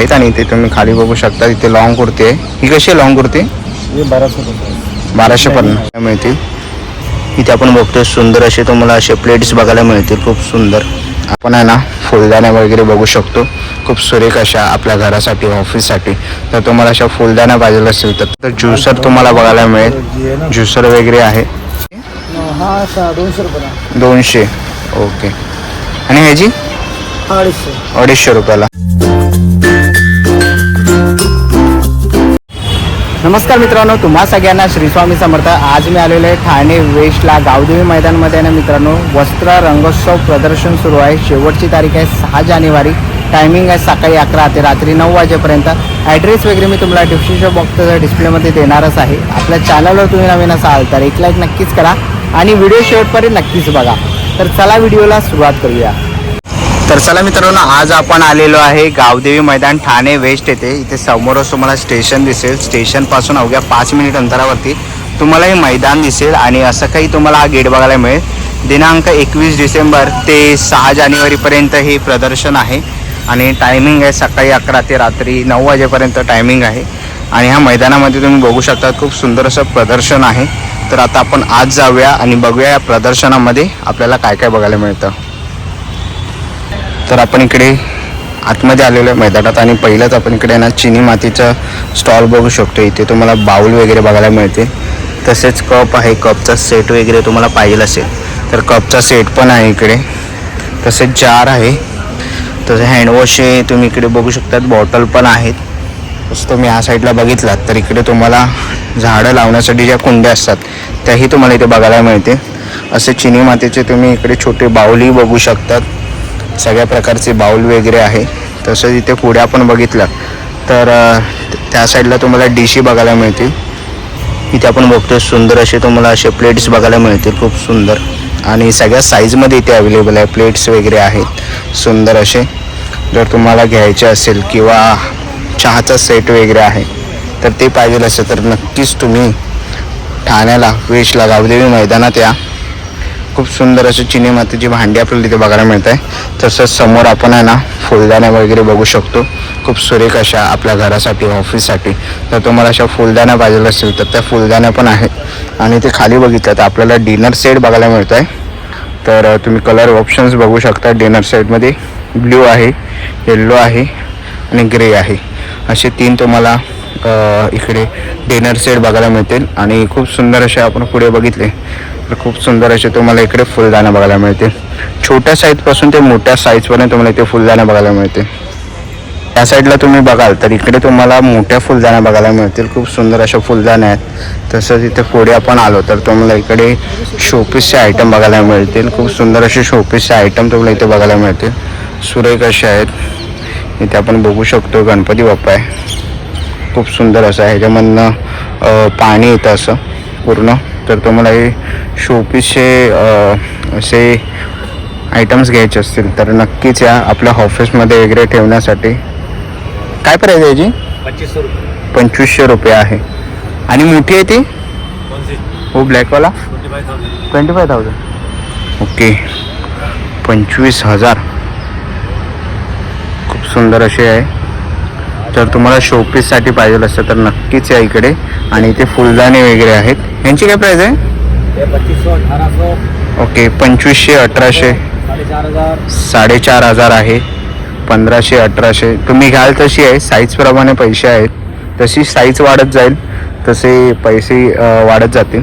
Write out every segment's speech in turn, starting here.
आहेत आणि इथे तुम्ही खाली बघू शकता इथे लॉंग कुर्ती आहे. ही कशी आहे लॉंग कुर्ती? बाराशे पन्नास मिळतील. इथे आपण बघतोय सुंदर असे तुम्हाला असे प्लेट्स बघायला मिळतील खूप सुंदर. आपण आहे ना फुलदाण्या वगैरे बघू शकतो. खूप सुरेख अशा आपल्या घरासाठी ऑफिससाठी तर तुम्हाला अशा फुलदाण्या पाहिजे असेल तर ज्युसर तुम्हाला बघायला मिळेल. ज्युसर वगैरे आहे. दोनशे. ओके. आणि ह्याची? अडीचशे. अडीचशे रुपयाला. नमस्कार मित्रांनो तुम्हा सगळ्यांना श्री स्वामी समर्थ. आज मी आलेलो आहे ठाणे वेस्टला गावदेवी मैदानमध्ये. आहे ना मित्रांनो वस्त्र रंगोत्सव प्रदर्शन सुरू आहे. शेवटची तारीख आहे सहा जानेवारी. टायमिंग आहे सकाळी अकरा ते रात्री नऊ वाजेपर्यंत. ॲड्रेस वगैरे मी तुम्हाला डिस्क्रिप्शन बॉक्सच्या डिस्प्लेमध्ये देणारच आहे. आपल्या चॅनलवर तुम्ही नवीन असाल तर एक लाईक नक्कीच करा. आणि व्हिडिओ शेवटपर्यंत नक्कीच बघा. तर चला व्हिडिओला सुरुवात करूया. तर चला मित्रांनो आज आपण आलेलो आहे गावदेवी मैदान ठाणे वेस्ट येथे. इथे समोरच तुम्हाला स्टेशन दिसेल. स्टेशनपासून अवघ्या पाच मिनिट अंतरावरती तुम्हाला हे मैदान दिसेल आणि असं काही तुम्हाला हा गेट बघायला मिळेल. दिनांक एकवीस डिसेंबर ते सहा जानेवारीपर्यंत हे प्रदर्शन आहे आणि टायमिंग आहे सकाळी अकरा ते रात्री नऊ वाजेपर्यंत टायमिंग आहे. आणि ह्या मैदानामध्ये तुम्ही बघू शकता खूप सुंदर असं प्रदर्शन आहे. तर आता आपण आज जाऊया आणि बघूया या प्रदर्शनामध्ये आपल्याला काय काय बघायला मिळतं. तर आपण इकडे आतमध्ये आलेलो आहे मैदानात आणि पहिल्याच आपण इकडे ना चिनी मातीचा स्टॉल बघू शकतो. इथे तुम्हाला बाऊल वगैरे बघायला मिळते. तसेच कप आहे. कपचा सेट वगैरे तुम्हाला पाहिजे असेल तर कपचा सेट पण आहे इकडे. तसेच जार आहे. तसे हँडवॉश हे तुम्ही इकडे बघू शकतात. बॉटल पण आहेत. तसं तुम्ही या साईडला बघितलात तर इकडे तुम्हाला झाडं लावण्यासाठी ज्या कुंड्या असतात त्याही तुम्हाला इथे बघायला मिळते असे चिनी मातीचे तुम्ही इकडे छोटे बाऊलही बघू शकतात. सगळ्या प्रकारचे बाऊल वगैरे आहे. तसंच इथे पुढे आपण बघितलं तर त्या साईडला तुम्हाला डिशी बघायला मिळतील. इथे आपण बघतोय सुंदर असे तुम्हाला असे प्लेट्स बघायला मिळतील. खूप सुंदर. आणि सगळ्या साईजमध्ये इथे अवेलेबल आहे. प्लेट्स वगैरे आहेत. सुंदर असे. जर तुम्हाला घ्यायचे असेल किंवा चहाचा सेट वगैरे आहे तर ते पाहिजे असेल तर नक्कीच तुम्ही ठाण्याला वेशला गावदेवी मैदानात या. खूप सुंदर अशी चिनी मातीची भांडी आपल्याला तिथे बघायला मिळत आहे तसंच समोर आपण आहे ना फुलदाण्या वगैरे बघू शकतो. खूप सुरेख अशा आपल्या घरासाठी ऑफिससाठी. तर तुम्हाला अशा फुलदाण्या पाहिजे असतील तर त्या फुलदाण्या पण आहेत. आणि ते खाली बघितलं तर आपल्याला डिनर सेट बघायला मिळत आहे तर तुम्ही कलर ऑप्शन्स बघू शकता. डिनर सेटमध्ये ब्ल्यू आहे येल्लो आहे आणि ग्रे आहे. असे तीन तुम्हाला इकडे डिनर सेट बघायला मिळतील. आणि खूप सुंदर असे आपण पुढे बघितले. तर खूप सुंदर असे तुम्हाला इकडे फुलदाणा बघायला मिळतील. छोट्या साईजपासून ते मोठ्या साईजपर्यंत तुम्हाला इथे फुलदाण्या बघायला मिळतील. त्या साईडला तुम्ही बघाल तर इकडे तुम्हाला मोठ्या फुलदाण्या बघायला मिळतील. खूप सुंदर अशा फुलदाण्या आहेत. तसंच इथे पुढे आपण आलो तर तुम्हाला इकडे शोपीसचे आयटम बघायला मिळतील. खूप सुंदर असे शोपीसचे आयटम तुम्हाला इथे बघायला मिळतील. सुरेख असे आहेत. इथे आपण बघू शकतो गणपती बाप्पा आहे. खूप सुंदर असं आहे. ह्याच्यामधनं पाणी येतं असं पूर्ण. तर तुम्हाला हे शोपीसचे असे आयटम्स घ्यायचे असतील तर नक्कीच या आपल्या ऑफिसमध्ये वगैरे ठेवण्यासाठी. काय प्राईज आहे याची? पच्चीस सौ रुपये. पंचवीसशे रुपये आहे. आणि मोठी आहे ती? हो ब्लॅकवाला ट्वेंटी फाय थाउजंड ओके. पंचवीस हजार. खूप सुंदर असे आहे. तर तुम्हाला शोपीससाठी पाहिजे असेल तर नक्कीच या इकडे. आणि इथे फुलदाणे वगैरे आहेत. यांची काय प्राईज आहे? ओके पंचवीसशे अठराशे. साडेचार हजार. आहे. पंधराशे अठराशे. तुम्ही घ्याल तशी आहे. साईजप्रमाणे पैसे आहेत. तशी साईज वाढत जाईल. तसे पैसे वाढत जातील.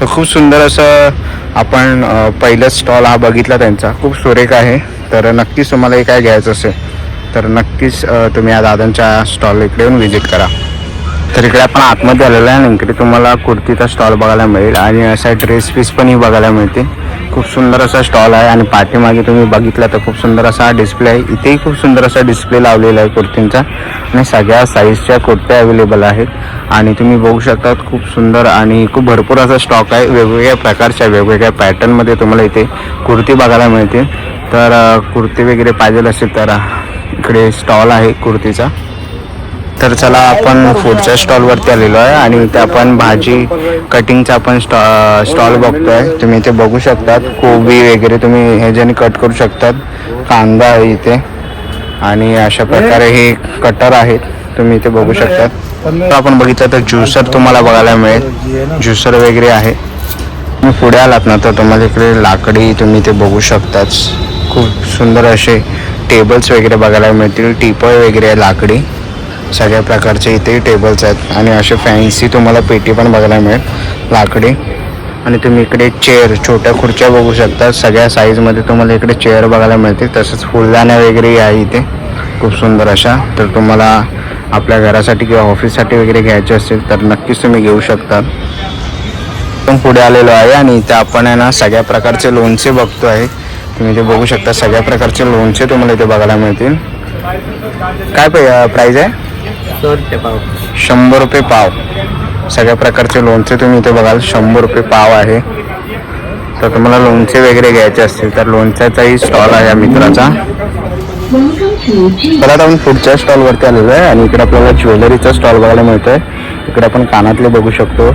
तर खूप सुंदर असं आपण अ, पहिलंच स्टॉल हा बघितला त्यांचा. खूप सुरेख आहे. तर नक्कीच तुम्हाला हे काय घ्यायचं असेल. तर नक्कीच तुम्ही या दादांच्या स्टॉल इकडे येऊन व्हिजिट करा. तर इकडे आपण आतमध्ये आलेलो आहे आणि इकडे तुम्हाला कुर्तीचा स्टॉल बघायला मिळेल आणि असा ड्रेस पीस पण ही बघायला मिळते खूप सुंदर असा स्टॉल आहे आणि पाठीमागे तुम्ही बघितला तर खूप सुंदर असा डिस्प्ले आहे. इथेही खूप सुंदर असा डिस्प्ले लावलेला आहे कुर्तींचा आणि सगळ्या साईजच्या कुर्त्या अवेलेबल आहेत. आणि तुम्ही बघू शकतात खूप सुंदर आणि खूप भरपूर असा स्टॉक आहे. वेगवेगळ्या प्रकारच्या वेगवेगळ्या पॅटर्नमध्ये तुम्हाला इथे कुर्ती बघायला मिळते तर कुर्ती वगैरे पाहिजे असेल तर इकडे स्टॉल आहे कुर्तीचा. तर चला आपण पुढच्या स्टॉलवरती आलेलो आहे आणि इथे आपण भाजी कटिंगचा आपण स्टॉ स्टॉल बघतोय. तुम्ही इथे बघू शकतात. कोबी वगैरे तुम्ही ह्याच्याने कट करू शकतात. कांदा आहे इथे. आणि अशा प्रकारे हे कटर आहेत. तुम्ही इथे बघू शकतात. तर आपण बघितलं तर ज्युसर तुम्हाला बघायला मिळेल. ज्युसर वगैरे आहे. तुम्ही पुढे आलात ना तर तुम्हाला इकडे लाकडी तुम्ही इथे बघू शकताच खूप सुंदर असे टेबल्स वगैरे बघायला मिळतील टिपॉय वगैरे आहे लाकडी. सगळ्या प्रकारचे इथे टेबल्स आहेत. आणि असे फॅन्सी तुम्हाला पेटी पण बघायला मिळेल लाकडी. आणि तुम्ही इकडे चेअर छोट्या खुर्च्या बघू शकता. सगळ्या साईजमध्ये तुम्हाला इकडे चेअर बघायला मिळतील. तसंच फुलदाण्या वगैरे आहे इथे. खूप सुंदर अशा. तर तुम्हाला आपल्या घरासाठी किंवा ऑफिससाठी वगैरे घ्यायचे असतील तर नक्कीच तुम्ही घेऊ शकता. पण पुढे आलेलो आहे आणि इथे आपण आहे ना सगळ्या प्रकारचे लोणचे बघतो आहे तुम्ही ते बघू शकता सगळ्या प्रकारचे लोणचे तुम्हाला इथे बघायला मिळतील. काय प्राईज आहे? शंभर रुपये पाव. सगळ्या प्रकारचे लोणचे तुम्ही इथे बघाल शंभर रुपये पाव आहे. तर तुम्हाला लोणचे वगैरे घ्यायचे असतील तर लोणच्याचाही स्टॉल आहे या मित्राचा. परत आपण पुढच्या स्टॉलवरती आलेलो आहे आणि इकडे आपल्याला ज्वेलरीचा स्टॉल बघायला मिळतोय. इकडे आपण कानातले बघू शकतो.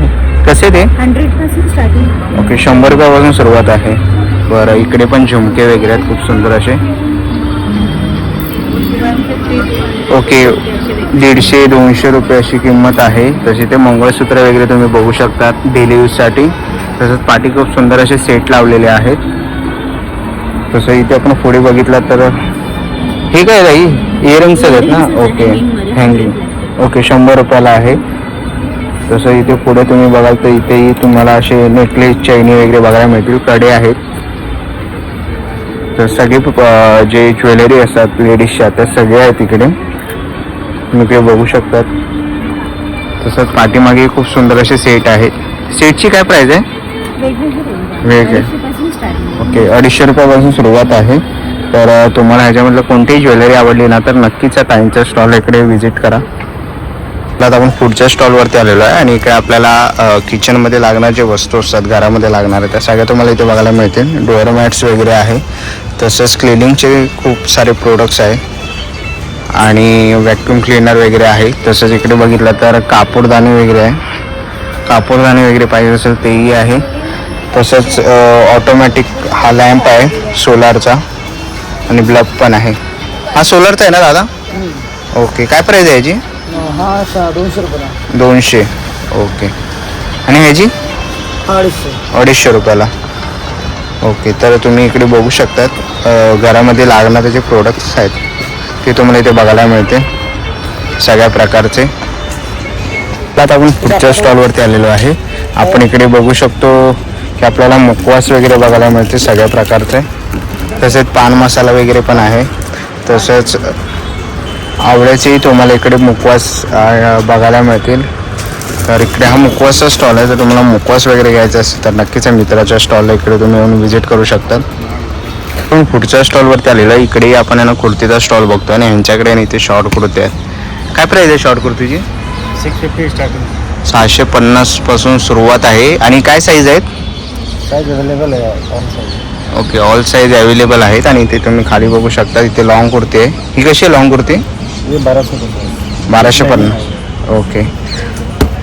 कसे ते? हंड्रेडपासून स्टार्टिंग ओके शंभर रुपयापासून सुरुवात आहे. बरं इकडे पण झुमके वगैरे आहेत खूप सुंदर असे. ओके दीडशे दोनशे रुपये अशी किंमत आहे. तसे ते मंगळसूत्र वगैरे तुम्ही बघू शकता डेली यूजसाठी तसंच पाठी खूप सुंदर असे सेट लावलेले आहेत. तसं इथे आपण पुढे बघितलं तर हे काय राही इयरिंग्स आहेत ना? ओके हँगिंग ओके शंभर रुपयाला आहे. तसं इथे पुढे तुम्ही बघाल तर इथेही तुम्हाला असे नेकलेस चैनी वगैरे बघायला मिळतील. कडे आहेत. तर सगळे जे ज्वेलरी असतात लेडीजच्या त्या सगळ्या आहेत इकडे तुम्ही इकडे बघू शकतात. तसंच पाठीमागे खूप सुंदर असे सेट आहेत सेटची काय प्राइस आहे? वेगळे. ओके अडीचशे रुपयापासून सुरुवात आहे. तर तुम्हाला ह्याच्यामधलं कोणतीही ज्वेलरी आवडली ना तर नक्कीच या ताईंच्या स्टॉल इकडे व्हिजिट करा. आता आपण पुढच्या स्टॉलवरती आलेलो आहे आणि इकडे आपल्याला किचनमध्ये लागणाऱ्या जे वस्तू असतात घरामध्ये लागणाऱ्या त्या सगळ्या तुम्हाला इथे बघायला मिळतील. डोअर मॅट्स वगैरे आहे. तसंच क्लिनिंगचे खूप सारे प्रोडक्ट्स आहे. आणि व्हॅक्यूम क्लिनर वगैरे आहे. तसंच इकडे बघितलं तर कापूरदाणी वगैरे आहे. कापूरदाणी वगैरे पाहिजे असेल तेही आहे. तसंच ऑटोमॅटिक हा लॅम्प आहे सोलारचा आणि ब्लब पण आहे. हा सोलरचा आहे ना दादा? ओके काय प्राईज आहे याची? हा दोनशे रुपये दोनशे. ओके आणि ह्याची? अडीचशे. अडीचशे रुपयाला. ओके तर तुम्ही इकडे बघू शकतात घरामध्ये लागणारे जे प्रोडक्ट्स आहेत ते तुम्हाला इथे बघायला मिळते सगळ्या प्रकारचे. आता आपण पुढच्या स्टॉलवरती आलेलो आहे. आपण इकडे बघू शकतो की आपल्याला मुखवास वगैरे बघायला मिळते सगळ्या प्रकारचे. तसेच पान मसाला वगैरे पण आहे. तसंच आवळ्याचेही तुम्हाला इकडे मुखवास अ, बघायला मिळतील. तर इकडे हा मुखवासचा स्टॉल आहे. जर तुम्हाला मुखवास वगैरे घ्यायचा असेल तर नक्कीच या मित्राच्या स्टॉलला इकडे तुम्ही येऊन व्हिजिट करू शकतात पण पुढच्या स्टॉलवरती आलेलं आहे. इकडे आपण यांना कुर्तीचा स्टॉल बघतो आणि यांच्याकडे आणि इथे शॉर्ट कुर्ती आहेत. काय प्राईज आहे शॉर्ट कुर्तीची? सिक्स फिफ्टी स्टार्टिंग सहाशे पन्नासपासून सुरुवात आहे. आणि काय साईज आहेत? साईज अवेलेबल आहे ओके ऑल साईज अवेलेबल आहेत. आणि इथे तुम्ही खाली बघू शकता इथे लॉंग कुर्ती आहे. ही कशी आहे लॉंग कुर्ती? बाराशे बाराशे पन्नास. ओके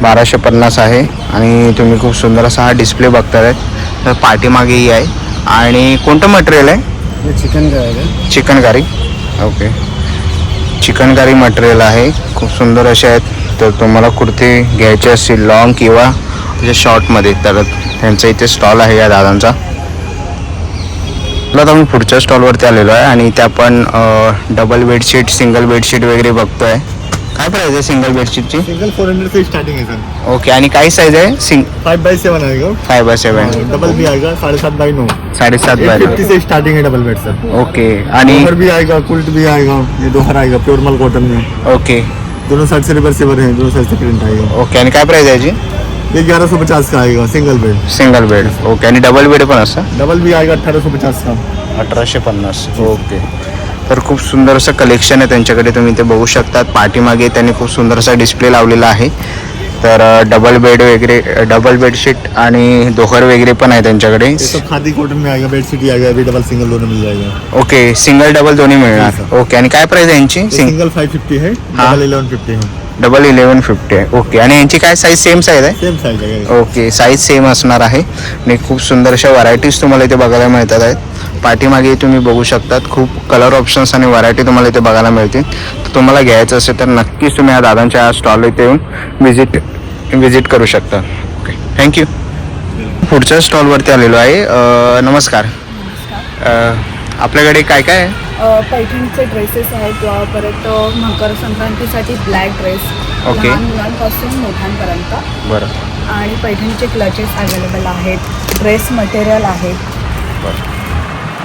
बाराशे पन्नास आहे आणि तुम्ही खूप सुंदर असा हा डिस्प्ले बघताय तर पाठीमागेही आहे. आणि कोणतं मटेरियल आहे? चिकन आहे. चिकनकारी ओके चिकनकारी मटेरियल आहे. खूप सुंदर असे आहेत. तर तुम्हाला कुर्ती घ्यायची असतील लॉंग किंवा जे शॉर्टमध्ये तर त्यांचा इथे स्टॉल आहे या दादांचा. आता आपण पुढच्या स्टॉलवरती आलेलो आहे आणि इथे आपण डबल बेडशीट सिंगल बेडशीट वगैरे बघतोय. काय प्राईज आहे सिंगल बेडशीटची सिंगल फोर हंड्रेड से स्टार्टिंग है सर ओके आणि काय साईज आहे? सिंग फाइव बाई सेवन आएगा फाय बाय सेवन डबल भी आएगा साढ़े सात बाई नौ साडेसात बाय फिफ्टी से स्टार्टिंग है डबल बेड सर ओके आणि दोहर भी आएगा कुल्ट भी आएगा ये दोहर आएगा प्योर मल कॉटन में ओके दोनों साइड से रिवर्सेबल है दोनों साइड से प्रिंट आएगा ओके आणि काय प्राईज आहे याची? ये ग्यारह सौ पचास का? आएगा single bed single bed okay आणि डबल बेड पण असतं डबल भी आएगा अठारह सौ पचास का? अठराशे पन्नास. ओके तर खूप सुंदर असं कलेक्शन आहे त्यांच्याकडे. तुम्ही ते बघू शकतात. पाठीमागे त्यांनी खूप सुंदर असा डिस्प्ले लावलेला आहे. तर डबल बेड वगैरे डबल बेडशीट आणि दोहर वगैरे पण आहे त्यांच्याकडे. खादी कॉटन में आएगा बेडशीट आएगा डबल सिंगल दोनों मिल जाएगा ओके सिंगल डबल दोन्ही मिळणार. ओके आणि काय प्राइस आहे यांची? सिंगल फाइव फिफ्टी है हाँ। डबल इलेवन फिफ्टी है डबल इलेवन फिफ्टी आहे. ओके आणि यांची काय साईज सेम साईज आहे? ओके साईज सेम असणार आहे. आणि खूप सुंदर अशा व्हरायटीज तुम्हाला इथे बघायला मिळतात आहेत. पाठीमागे तुम्ही बघू शकतात खूप कलर ऑप्शन्स आणि व्हरायटी तुम्हाला इथे बघायला मिळतील. तर तुम्हाला घ्यायचं असेल तर नक्कीच तुम्ही या दादांच्या स्टॉल इथे येऊन विजिट विजिट करू शकता. ओके थँक्यू पुढच्या स्टॉलवरती आलेलो आहे. नमस्कार. आपल्याकडे काय काय आहे? पैठणीचे ड्रेसेस आहेत परत मकर संक्रांतीसाठी ब्लॅक ड्रेस ओके. लहान मुलांपासून मोठ्यांपर्यंत. बरं. आणि पैठणीचे क्लचेस अवेलेबल आहेत. ड्रेस मटेरियल आहेत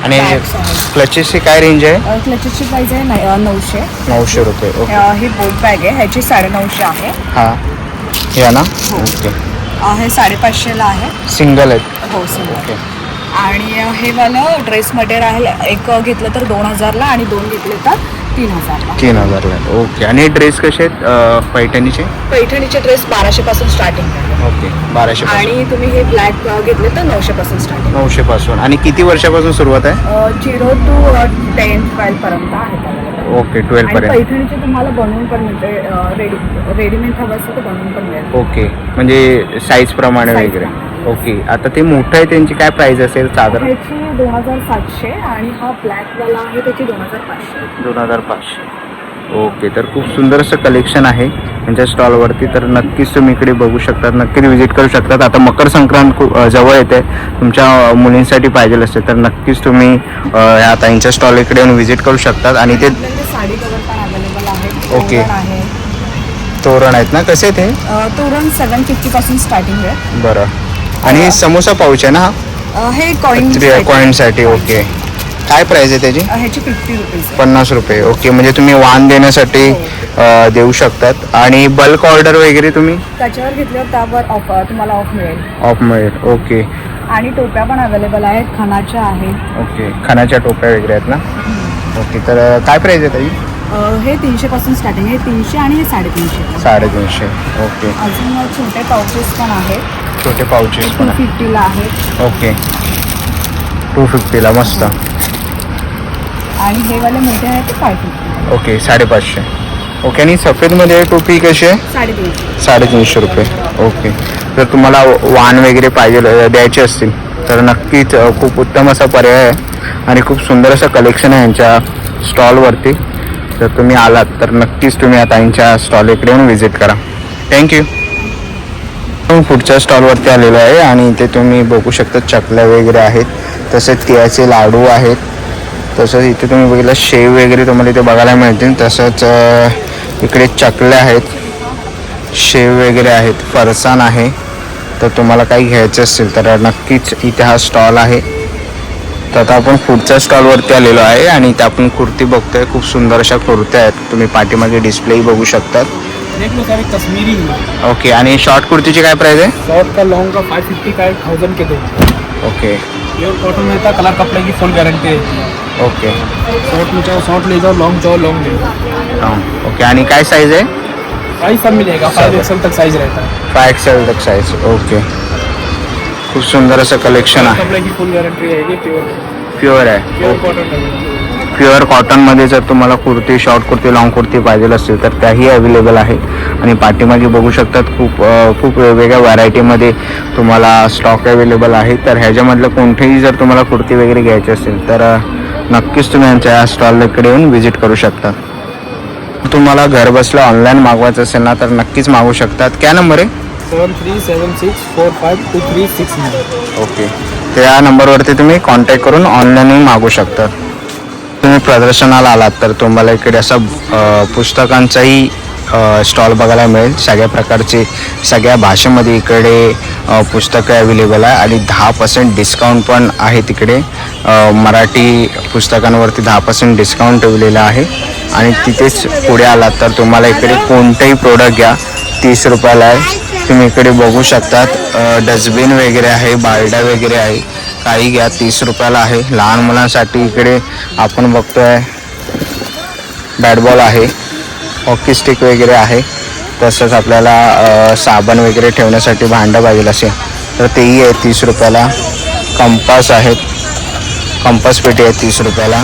आणि. क्लचेसची काय रेंज आहे? क्लचेसची प्राईस आहे नऊशे. नऊशे रुपये ओके. ही बोट बॅग आहे ह्याची साडेनऊशे आहे. हां. या ना? ओके. अ, हे साडेपाचशेला आहे. सिंगल आहेत? हो सिंगल ओके. आणि हे वालं ड्रेस मटेरियल एक घेतलं तर दोन हजारला आणि दोन घेतले तर तीन हजारला तीन हजारला. ओके. आणि ड्रेस कसे आहेत? अ, पैठणीचे? पैठणीचे ड्रेस बाराशे पासून स्टार्टिंग आहे. ओके. बाराशे आणि तुम्ही हे ब्लॅक घेतले तर नऊशे पासून स्टार्टिंग नऊशे पासून. आणि किती वर्षापासून सुरुवात आहे? झिरो टू टेन ट्वेल्व पर्यंत आहे ओके ट्वेल्व आणि पर्यंत. पैठणीचे तुम्हाला बनवून पण मिळते रेडी रेडीमेड हवं असेल तर बनवून पण मिळेल. ओके. म्हणजे साईज प्रमाणे Size वगैरे. ओके. आता ते मोठं आहे त्यांची काय प्राइस असेल? साधारण? ह्याची दोन हजार सातशे आणि हा ब्लॅक वाला आहे त्याची दोन हजार पाचशे. दोन हजार पाचशे. ओके तर खूप सुंदर असं कलेक्शन आहे. त्यांच्या स्टॉलवरती तर नक्कीच तुम्ही इकडे बघू शकतात नक्कीच व्हिजिट करू शकतात. आता मकर संक्रांत खूप जवळ येते. तुमच्या मुलींसाठी पाहिजे असेल तर नक्कीच तुम्ही अ, या ताईंच्या स्टॉल इकडे येऊन व्हिजिट करू शकतात. आणि ते साडी कवर पण अवेलेबल आहे. ओके. तोरण आहे. तोरण आहेत ना? कसे ते तोरण सेवन फिफ्टी पासून स्टार्टिंग आहे. बरं. आणि समोसा पाऊच आहे ना अ, हे कॉइन हा कॉईनसाठी ओके काय प्राइस आहे त्याची? ह्याची फिफ्टी रुपीज पन्नास रुपये ओके म्हणजे तुम्ही वाण देण्यासाठी अ, देऊ शकतात. आणि बल्क ऑर्डर वगैरे तुम्ही? त्याच्यावर घेतल्यावर त्यावर ऑफ तुम्हाला ऑफ मिळेल. ऑफ मिळेल ओके आणि टोप्या पण अवेलेबल आहेत खणाच्या आहेत. ओके खाण्याच्या टोप्या वगैरे आहेत ना? ओके तर अ, काय प्राईस आहे अ, हे तीनशे पासून स्टार्टिंग आहे. तीनशे आणि हे साडेतीनशे. साडेतीनशे ओके अजून छोटे पाउचेस पण आहेत. छोटे पाऊचेस पण आहे. फिफ्टीला आहेत ओके. टू फिफ्टीला मस्त. आणि हे वाले मोठे आहेत ते फाय फिफ्टी ओके साडेपाचशे. ओके आणि सफेदमध्ये टोपी कशी आहे? साडेतीनशे. साडेतीनशे रुपये. ओके. जर तुम्हाला वाण वगैरे पाहिजे द्यायचे असतील तर नक्कीच खूप उत्तम असा पर्याय आहे. आणि खूप सुंदर असं कलेक्शन आहे यांच्या स्टॉलवरती जर तुम्ही आलात तर नक्कीच तुम्ही आता यांच्या स्टॉल इकडे येऊन व्हिजिट करा. थँक्यू पुढच्या स्टॉलवरती आलेलो आहे आणि इथे तुम्ही बघू शकता चकल्या वगैरे आहेत तसेच तिळाचे लाडू आहेत तसंच इथे तुम्ही बघितलं शेव वगैरे तुम्हाला इथे बघायला मिळतील तसंच इकडे चकल्या आहेत शेव वगैरे आहेत फरसाण आहे तर तुम्हाला काही घ्यायचं असेल तर नक्कीच इथे हा स्टॉल आहे. तर आता आपण पुढच्या स्टॉलवरती आलेलो आहे आणि इथे आपण कुर्ती बघतोय खूप सुंदर अशा कुर्त्या आहेत तुम्ही पाठीमागे डिस्प्लेही बघू शकतात. देख लो सर एक कश्मीरी है ओके आणि शॉर्ट कुर्तीची काय प्राइस आहे? शॉर्ट का लॉन्ग का फाइव फिफ्टी का थाउज़ेंड के दो। ओके प्योर कॉटन में था कलर कपड़े की फुल गारंटी है। ओके शॉर्ट में चाहो शॉर्ट ले जाओ लॉन्ग चाहो लॉन्ग ले जाओ। हाँ ओके आणि काय साईज आहे? साइज़ सब मिलेगा फाइव एक्सएल तक साइज़ रहता है। तक साईज ओके खूप सुंदर असं कलेक्शन आहे. कपड़े की फुल गारंटी रहेगी प्योर प्युअर आहे प्योर कॉटन प्युअर कॉटनमध्ये जर तुम्हाला कुर्ती शॉर्ट कुर्ती लॉंग कुर्ती पाहिजे असतील तर त्याही अवेलेबल आहे. आणि पाठीमागे बघू शकतात खूप खूप वेगवेगळ्या व्हरायटीमध्ये तुम्हाला स्टॉक अवेलेबल आहे. तर ह्याच्यामधलं कोणतेही जर तुम्हाला कुर्ती वगैरे घ्यायची असेल तर नक्कीच तुम्ही यांच्या या स्टॉलकडे येऊन व्हिजिट करू शकता. तुम्हाला घर बसल्या ऑनलाईन मागवायचं असेल ना तर नक्कीच मागू शकतात. काय नंबर आहे? Seven three seven six four five two three six okay त्या नंबरवरती तुम्ही कॉन्टॅक्ट करून ऑनलाईनही मागू शकता. तुम्ही प्रदर्शनाला आलात तर तुम्हाला इकडे असं पुस्तकांचाही स्टॉल बघायला मिळेल. सगळ्या प्रकारचे सगळ्या भाषेमध्ये इकडे पुस्तकं अवेलेबल आहे आणि दहा पर्सेंट डिस्काउंट पण आहे तिकडे. मराठी पुस्तकांवरती दहा पर्सेंट डिस्काउंट ठेवलेलं आहे. आणि तिथेच पुढे आलात तर तुम्हाला इकडे कोणतंही प्रोडक्ट घ्या. तीस रुपयाला आहे. तुम्ही इकडे बघू शकतात. डस्टबिन वगैरे आहे बारड्या वगैरे आहे. काही घ्या तीस रुपयाला आहे. लहान मुलांसाठी इकडे आपण बघतोय बॅट बॉल आहे. हॉकी स्टिक वगैरे आहे. तसंच आपल्याला साबण वगैरे ठेवण्यासाठी भांडं पाहिजे असे. तर तेही आहे तीस रुपयाला. कंपास आहेत. कंपास पेटी आहे तीस रुपयाला.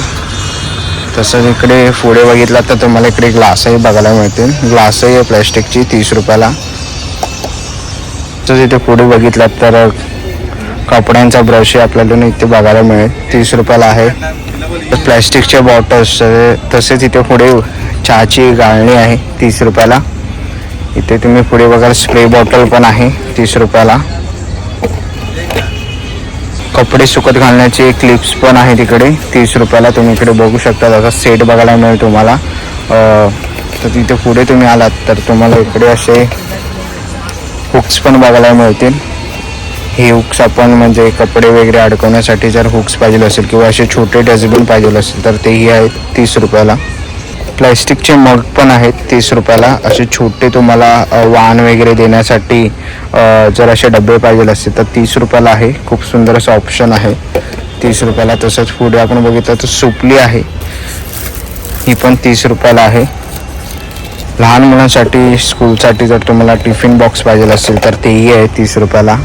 तसंच इकडे पुढे बघितला तर तुम्हाला इकडे ग्लासही बघायला मिळतील. ग्लासही आहे प्लॅस्टिकची तीस रुपयाला. तसंच इथे पुढे बघितलात तर कपड्यांचा ब्रश आपल्याला इथे बघायला मिळेल. तीस रुपयाला आहे. प्लॅस्टिकचे बॉटल्स तसेच इथे पुढे चहाची गाळणी आहे तीस रुपयाला. इथे तुम्ही पुढे बघाल स्प्रे बॉटल पण आहे तीस रुपयाला. कपडे सुकत घालण्याचे क्लिप्स पण आहे तिकडे तीस रुपयाला तुम्ही इकडे बघू शकता. त्याचा सेट बघायला मिळेल तुम्हाला. तर तिथे पुढे तुम्ही आलात तर तुम्हाला इकडे असे हुक्स पण बघायला मिळतील. हे हुक्स आपण म्हणजे कपडे वगैरे अडकवण्यासाठी जर हुक्स पाहिजे असेल किंवा असे छोटे डस्टबिन पाहिजे असेल तर तेही आहेत तीस रुपयाला. प्लॅस्टिकचे मग पण आहेत तीस रुपयाला. असे छोटे तुम्हाला वाहन वाण वगैरे देण्यासाठी जर असे डबे पाहिजे असतील तर तीस रुपयाला आहे. खूप सुंदर असं ऑप्शन आहे. तीस रुपयाला तसंच पुढे आपण बघितलं तर सुपली आहे. ही पण तीस रुपयाला आहे. लहान मुलांसाठी स्कूलसाठी जर तुम्हाला टिफिन बॉक्स पाहिजे असेल तर तेही आहे तीस रुपयाला.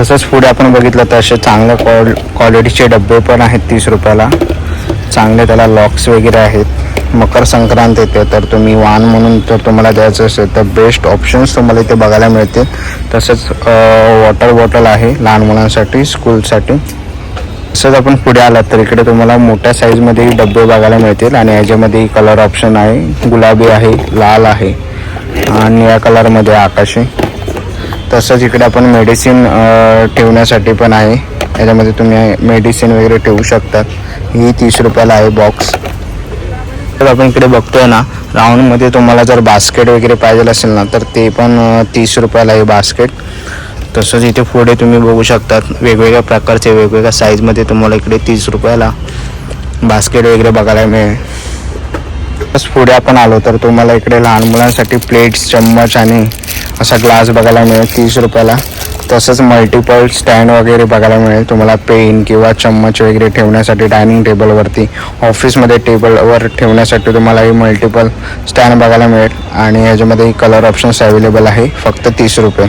तसंच पुढे आपण बघितलं तर असे चांगल्या क्वाल क्वालिटीचे डबे पण आहेत तीस रुपयाला. चांगले त्याला लॉक्स वगैरे आहेत. मकर संक्रांत येते तर तुम्ही वाण म्हणून जर तुम्हाला द्यायचं असेल तर बेस्ट ऑप्शन्स तुम्हाला इथे बघायला मिळतील. तसंच वॉटर बॉटल आहे लहान मुलांसाठी स्कूलसाठी तसंच आपण पुढे आलात तर इकडे तुम्हाला मोठ्या साईजमध्ये डबे बघायला मिळतील आणि याच्यामध्ये कलर ऑप्शन आहे. गुलाबी आहे लाल आहे. आणि या कलरमध्ये आकाशी. तसंच इकडे आपण मेडिसिन ठेवण्यासाठी पण आहे. याच्यामध्ये तुम्ही मेडिसिन वगैरे ठेवू शकतात. ही तीस रुपयाला आहे बॉक्स तर आपण इकडे बघतोय ना राऊंडमध्ये तुम्हाला जर बास्केट वगैरे पाहिजे असेल ना तर ते पण तीस रुपयाला आहे बास्केट तसंच इथे पुढे तुम्ही बघू शकतात वेगवेगळ्या प्रकारचे वेगवेगळ्या साईजमध्ये तुम्हाला इकडे तीस रुपयाला बास्केट वगैरे बघायला मिळेल. पुढे आपण आलो तर तुम्हाला इकडे लहान मुलांसाठी प्लेट्स चम्मच आणि असा ग्लास बघायला मिळेल तीस रुपयाला. तसंच मल्टिपल स्टँड वगैरे बघायला मिळेल. तुम्हाला पेन किंवा चम्मच वगैरे ठेवण्यासाठी डायनिंग टेबलवरती ऑफिसमध्ये टेबलवर ठेवण्यासाठी तुम्हाला हे मल्टिपल स्टँड बघायला मिळेल. आणि ह्याच्यामध्ये कलर ऑप्शन्स अवेलेबल आहे फक्त तीस रुपये.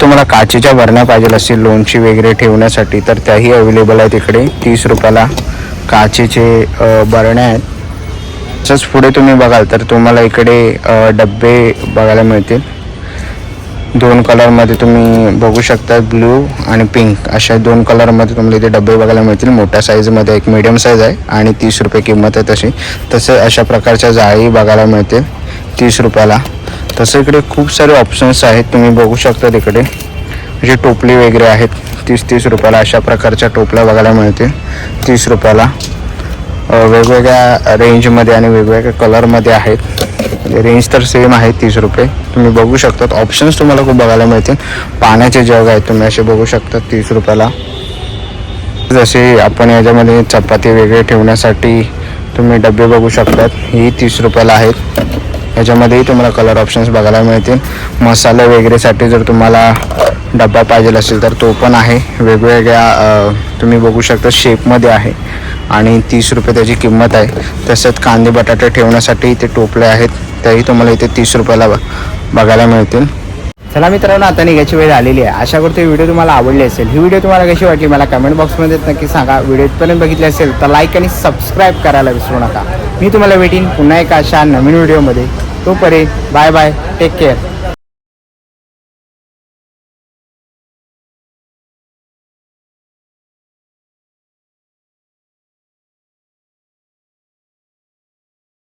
तुम्हाला काचेच्या भरण्या पाहिजे असतील लोणची वगैरे ठेवण्यासाठी तर त्याही अवेलेबल आहेत इकडे तीस रुपयाला काचेचे अ, भरण्या आहेत. तसंच पुढे तुम्ही बघाल तर तुम्हाला इकडे डब्बे बघायला मिळतील. दोन कलरमध्ये तुम्ही बघू शकता ब्ल्यू आणि पिंक अशा दोन कलरमध्ये तुम्हाला इथे डबे बघायला मिळतील. मोठ्या साईजमध्ये एक मिडियम साईज आहे आणि तीस रुपये किंमत आहे तशी. तसं अशा प्रकारच्या जाळी बघायला मिळतील. तीस रुपयाला. तसं इकडे खूप सारे ऑप्शन्स आहेत. तुम्ही बघू शकता तिकडे. म्हणजे टोपली वगैरे आहेत तीस तीस रुपयाला अशा प्रकारच्या टोपल्या बघायला मिळतील. तीस रुपयाला. वेगवेगळ्या रेंजमध्ये आणि वेगवेगळ्या कलरमध्ये आहेत. म्हणजे रेंज तर सेम आहे तीस रुपये. तुम्ही बघू शकतात. ऑप्शन्स तुम्हाला खूप बघायला मिळतील. पाण्याचे जग आहेत तुम्ही असे बघू शकता तीस रुपयाला. जसे आपण याच्यामध्ये चपाती वेगळे ठेवण्यासाठी तुम्ही डबे बघू शकतात. ही तीस रुपयाला आहेत. याच्यामध्येही तुम्हाला कलर ऑप्शन्स बघायला मिळतील. मसाले वगैरेसाठी जर तुम्हाला डबा पाहिजे असेल तर तो पण आहे. वेगवेगळ्या तुम्ही बघू शकता शेपमध्ये आहे. आणि तीस रुपये त्याची किंमत आहे. तसंच कांदे बटाटे ठेवण्यासाठी इथे टोपले आहेत. त्याही तुम्हाला इथे तीस रुपयाला बघायला मिळतील. चला मित्रांनो आता निघायची वेळ आलेली आहे. आशा करतो व्हिडिओ तुम्हाला आवडली असेल. ही व्हिडिओ तुम्हाला कशी वाटली मला कमेंट बॉक्समध्ये नक्की सांगा. व्हिडिओपर्यंत बघितली असेल तर लाईक आणि सबस्क्राईब करायला विसरू नका. मी तुम्हाला भेटीन पुन्हा एका अशा नवीन व्हिडिओमध्ये. तोपर्यंत बाय बाय टेक केअर